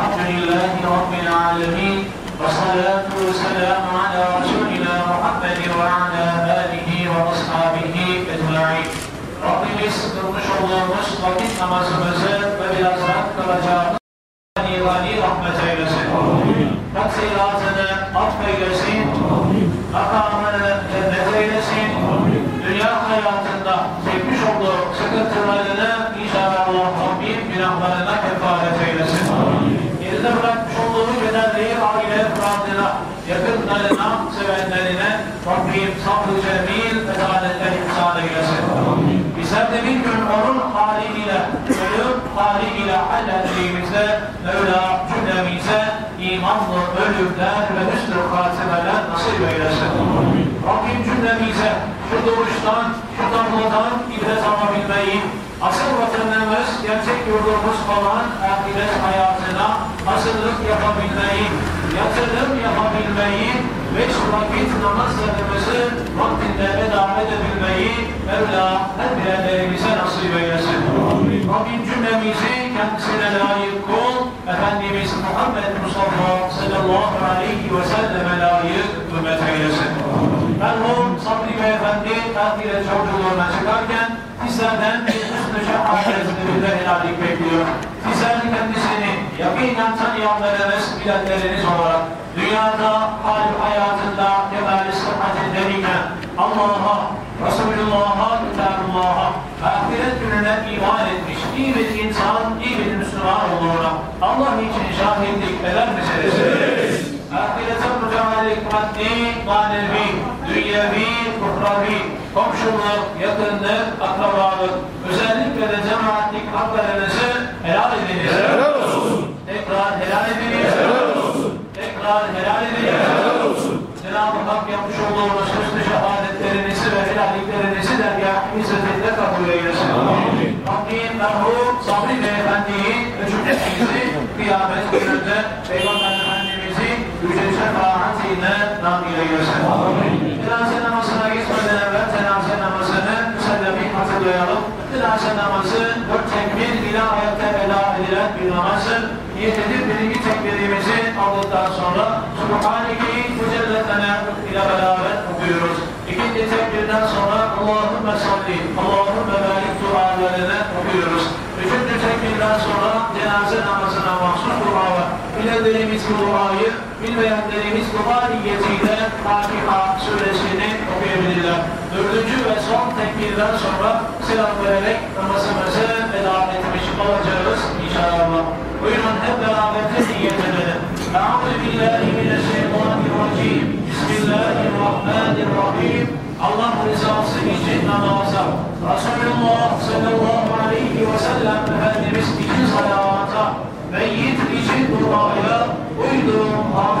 الحمد لله رب العالمين والصلاة والسلام على رسولنا محمد وعلى آله وأصحابه أجمعين Rabbimiz kılmış olduğumuz vakit namazımızı ve birazdan kılacağımız gani rahmet eylesin. Taksiratını affeylesin. Makamını cennet eylesin. Dünya hayatında çekmiş olduğu sıkıntılarını Mevla cümlemize imanlı ölümler ve hüsnü hatimeler nasip eylesin. Rabbim cümlemize şu doğuştan, şu damladan ibret alabilmeyi, asıl vatanımız, gerçek yurdumuz olan ahiret hayatına hazırlık yapabilmeyi, yatırım yapabilmeyi, beş vakit namazlarımızı vaktinde eda edebilmeyi Mevla her birerlerimize nasip eylesin. Rabbim cümlemizi kendisine layık kul, Efendimiz Muhammed Mustafa sallallahu aleyhi ve selleme layık ümmet eylesin. Merhum Sabri Beyefendi ahiret yolculuğuna çıkarken bizlerden bir hüsnü şehadet bir helallik bekliyor. Bizler kendisini yakinen tanıyanlarınız, bilenleriniz olarak dünyada hal hayatında kemali sıhhatindeyken Allah'a, Resulullah'a, Kitabullah'a ahiret gününe iman etmiş iyi bir insan, iyi bir Müslüman olduğuna Allah için şahitlik eder misiniz? Ahirete mücadele maddi, manevi, dünyevi, uhravi, komşuluk, yakınlık, akrabalık, yapmış olduğunuz hüsnü şehadetlerinizi ve helalliklerinizi dergâh-ı izzetinde kabul eylesin. Rabbim merhum Sabri Beyefendi'yi ve cümlemizi kıyamet gününde Peygamber Efendimiz'i yüce şefaatiyle nail eylesin. Cenaze namazına gitmeden evvel cenaze namazını müsellemi hatırlayalım. Cenaze namazı dört tekbir ile ayakta eda edilen bir namazdır. Niyet edip birinci tekbirimizi aldıktan sonra Subhaneke ile beraber okuyoruz. İkinci tekbirden sonra Allahümme salli, Allahümme barik dualarını okuyoruz. Üçüncü tekbirden sonra cenaze namazına mahsus dua var. Bilenlerimiz duayı, bilmeyenlerimiz dua niyetiyle Fatiha suresini okuyabilirler. Dördüncü ve son tekbirden sonra selam vererek namazımızı veda etmiş olacağız inşallah. Namaza, Resulullah sallallahu aleyhi ve sellem. Efendimiz için salavata, meyyit için duaya, uyduğum hafızır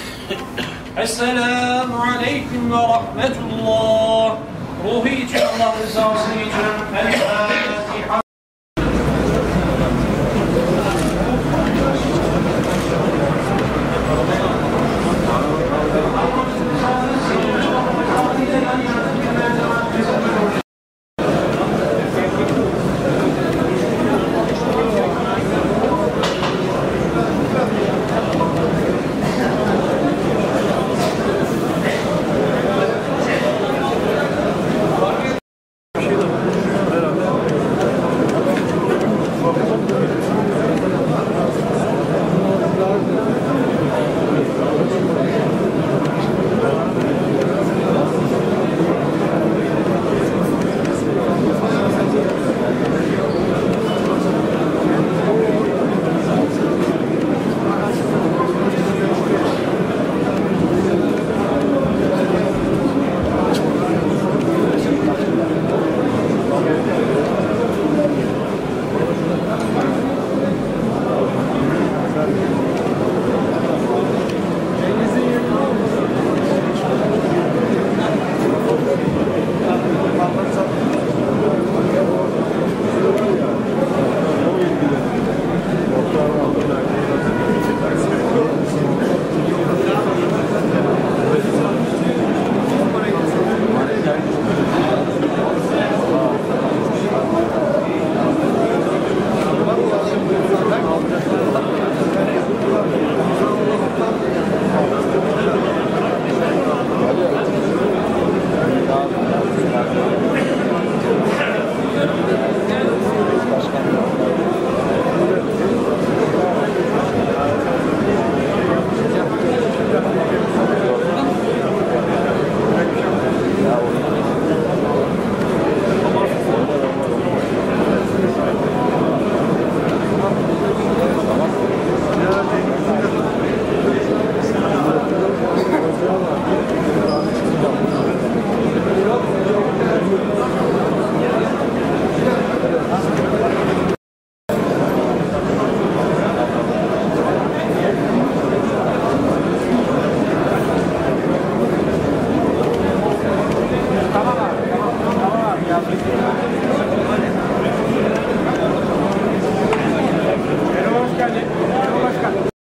السلام عليكم ورحمة الله. روحي الله زوجيجا الفاتحة